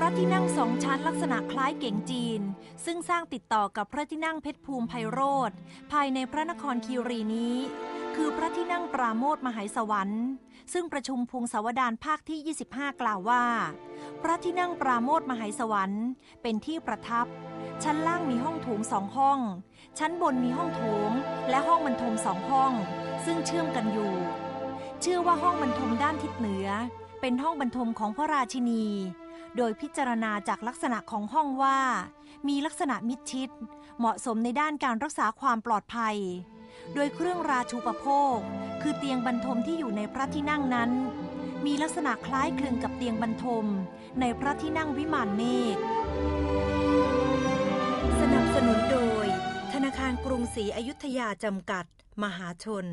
พระที่นั่งสองชั้นลักษณะคล้ายเก่งจีน ซึ่งสร้างติดต่อกับพระที่นั่งเพชรภูมิไพโรธภายในพระนครคีรีนี้ คือพระที่นั่งปราโมทมหายสวรรค์ซึ่งประชุมพงศาวดารภาคที่ 25 กล่าวว่า พระที่นั่งปราโมทมหายสวรรค์ เป็นที่ประทับ ชั้นล่างมีห้องโถงสองห้อง ชั้นบนมีห้องโถง และห้องบรรทมสองห้อง ซึ่งเชื่อมกันอยู่ เชื่อว่าห้องบรรทมด้านทิศเหนือ เป็นห้องบรรทมของพระราชินี โดยพิจารณาจากลักษณะของห้องว่า มีลักษณะมิดชิด เหมาะสมในด้านการรักษาความปลอดภัย โดยเครื่องราชูปโภค คือเตียงบรรทมที่อยู่ในพระที่นั่งนั้น มีลักษณะคล้ายคลึงกับเตียงบรรทม ในพระที่นั่งวิมานเมฆสนับสนุนโดย ธนาคารกรุงศรีอยุธยาจำกัด มหาชน